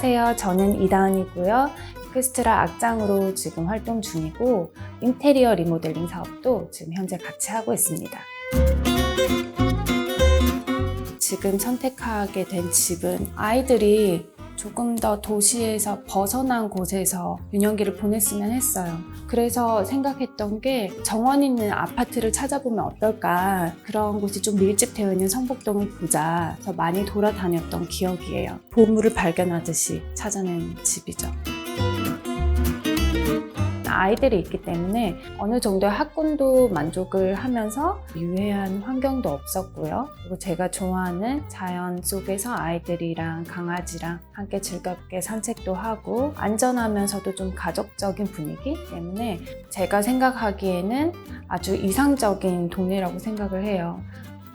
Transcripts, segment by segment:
안녕하세요. 저는 이다은이고요. 퀘스트라 악장으로 지금 활동 중이고 인테리어 리모델링 사업도 지금 현재 같이 하고 있습니다. 지금 선택하게 된 집은 아이들이 조금 더 도시에서 벗어난 곳에서 유년기를 보냈으면 했어요. 그래서 생각했던 게 정원 있는 아파트를 찾아보면 어떨까. 그런 곳이 좀 밀집되어 있는 성북동을 보자. 그래서 많이 돌아다녔던 기억이에요. 보물을 발견하듯이 찾아낸 집이죠. 아이들이 있기 때문에 어느 정도의 학군도 만족을 하면서 유해한 환경도 없었고요. 그리고 제가 좋아하는 자연 속에서 아이들이랑 강아지랑 함께 즐겁게 산책도 하고 안전하면서도 좀 가족적인 분위기 때문에 제가 생각하기에는 아주 이상적인 동네라고 생각을 해요.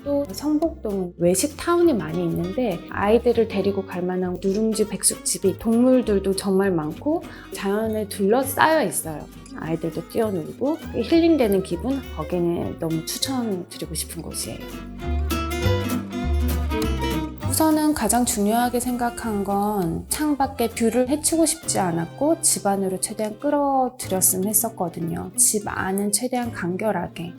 또 성북동은 외식 타운이 많이 있는데 아이들을 데리고 갈 만한 누룽지 백숙집이 동물들도 정말 많고 자연에 둘러싸여 있어요. 아이들도 뛰어놀고 힐링되는 기분 거기는 너무 추천드리고 싶은 곳이에요. 우선은 가장 중요하게 생각한 건 창밖에 뷰를 해치고 싶지 않았고 집 안으로 최대한 끌어들였으면 했었거든요. 집 안은 최대한 간결하게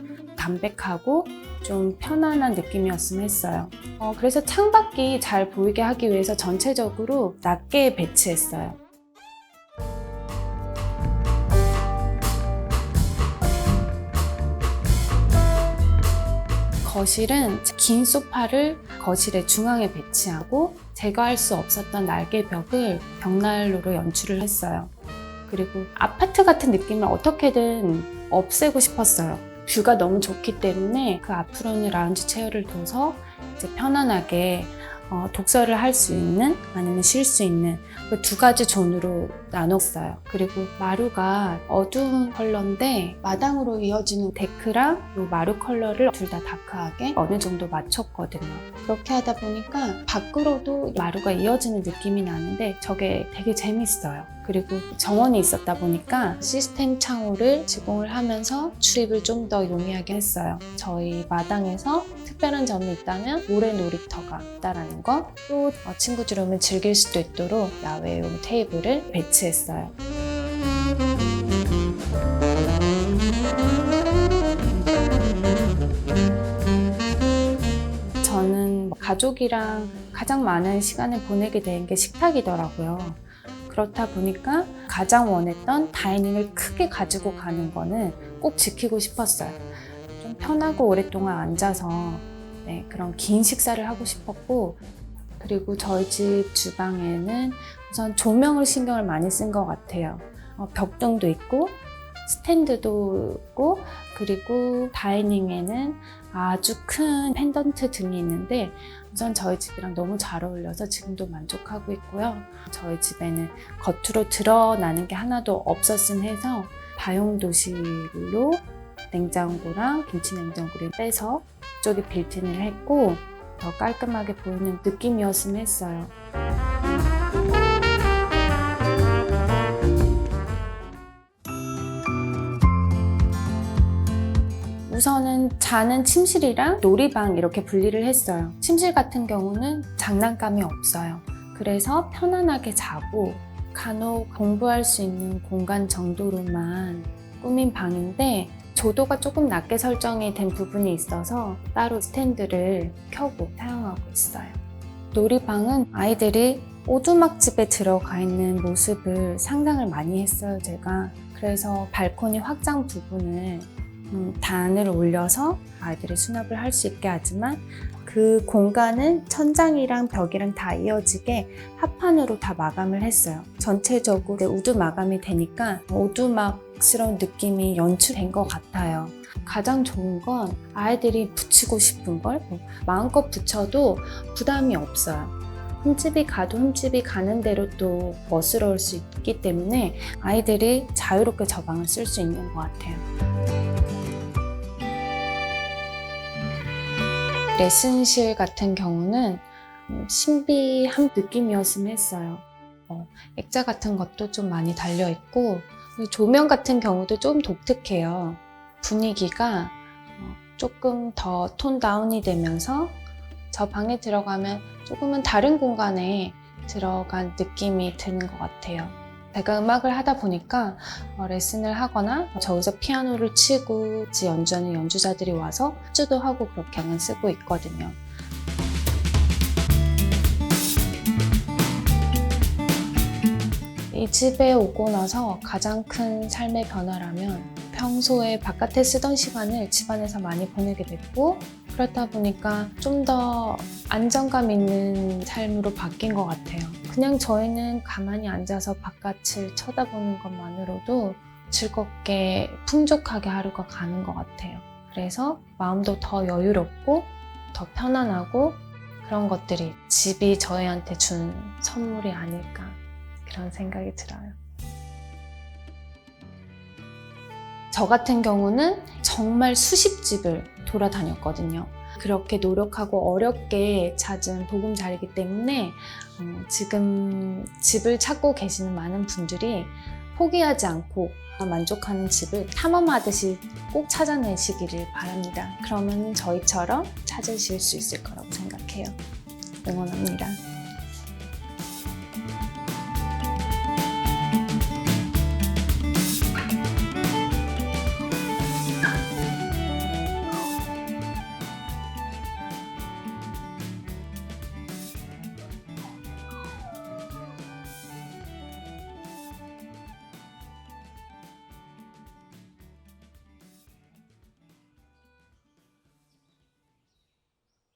담백하고 좀 편안한 느낌이었으면 했어요. 어, 그래서 창밖이 잘 보이게 하기 위해서 전체적으로 낮게 배치했어요. 거실은 긴 소파를 거실의 중앙에 배치하고 제거할 수 없었던 날개 벽을 벽난로로 연출을 했어요. 그리고 아파트 같은 느낌을 어떻게든 없애고 싶었어요. 뷰가 너무 좋기 때문에 그 앞으로는 라운지 체어를 둬서 이제 편안하게 어, 독서를 할 수 있는 아니면 쉴 수 있는 그 두 가지 존으로 나눴어요. 그리고 마루가 어두운 컬러인데 마당으로 이어지는 데크랑 이 마루 컬러를 둘 다 다크하게 어느 정도 맞췄거든요. 그렇게 하다 보니까 밖으로도 마루가 이어지는 느낌이 나는데 저게 되게 재밌어요. 그리고 정원이 있었다 보니까 시스템 창호를 지공을 하면서 출입을 좀 더 용이하게 했어요. 저희 마당에서 특별한 점이 있다면 모래 놀이터가 있다라는 거, 또 어, 친구들 오면 즐길 수도 있도록 야외용 테이블을 배치했어요. 저는 가족이랑 가장 많은 시간을 보내게 된 게 식탁이더라고요. 그렇다 보니까 가장 원했던 다이닝을 크게 가지고 가는 거는 꼭 지키고 싶었어요. 좀 편하고 오랫동안 앉아서 네, 그런 긴 식사를 하고 싶었고, 그리고 저희 집 주방에는 우선 조명을 신경을 많이 쓴 것 같아요. 어, 벽등도 있고, 스탠드도 있고, 그리고 다이닝에는 아주 큰 펜던트 등이 있는데, 우선 저희 집이랑 너무 잘 어울려서 지금도 만족하고 있고요. 저희 집에는 겉으로 드러나는 게 하나도 없었음 해서 다용도실로 냉장고랑 김치 냉장고를 빼서 쪽에 빌트인을 했고 더 깔끔하게 보이는 느낌이었으면 했어요. 우선은 자는 침실이랑 놀이방 이렇게 분리를 했어요. 침실 같은 경우는 장난감이 없어요. 그래서 편안하게 자고 간혹 공부할 수 있는 공간 정도로만 꾸민 방인데 조도가 조금 낮게 설정이 된 부분이 있어서 따로 스탠드를 켜고 사용하고 있어요. 놀이방은 아이들이 오두막집에 들어가 있는 모습을 상상을 많이 했어요, 제가. 그래서 발코니 확장 부분을 음, 단을 올려서 아이들이 수납을 할 수 있게 하지만 그 공간은 천장이랑 벽이랑 다 이어지게 합판으로 다 마감을 했어요. 전체적으로 우드 마감이 되니까 오두막 스러운 느낌이 연출된 것 같아요. 가장 좋은 건 아이들이 붙이고 싶은 걸 마음껏 붙여도 부담이 없어요. 흠집이 가도 흠집이 가는 대로 또 멋스러울 수 있기 때문에 아이들이 자유롭게 저 방을 쓸 수 있는 것 같아요. 레슨실 같은 경우는 음, 신비한 느낌이었으면 했어요. 어, 액자 같은 것도 좀 많이 달려 있고 조명 같은 경우도 좀 독특해요. 분위기가 어, 조금 더 톤 다운이 되면서 저 방에 들어가면 조금은 다른 공간에 들어간 느낌이 드는 것 같아요. 제가 음악을 하다 보니까 어, 레슨을 하거나 저기서 피아노를 치고 연주하는 연주자들이 와서 합주도 하고 그렇게는 쓰고 있거든요. 이 집에 오고 나서 가장 큰 삶의 변화라면 평소에 바깥에 쓰던 시간을 집안에서 많이 보내게 됐고 그렇다 보니까 좀 더 안정감 있는 삶으로 바뀐 것 같아요. 그냥 저희는 가만히 앉아서 바깥을 쳐다보는 것만으로도 즐겁게 풍족하게 하루가 가는 것 같아요. 그래서 마음도 더 여유롭고 더 편안하고 그런 것들이 집이 저희한테 준 선물이 아닐까 그런 생각이 들어요. 저 같은 경우는 정말 수십 집을 돌아다녔거든요. 그렇게 노력하고 어렵게 찾은 보금자리이기 때문에 어, 지금 집을 찾고 계시는 많은 분들이 포기하지 않고 만족하는 집을 탐험하듯이 꼭 찾아내시기를 바랍니다. 그러면 저희처럼 찾으실 수 있을 거라고 생각해요. 응원합니다.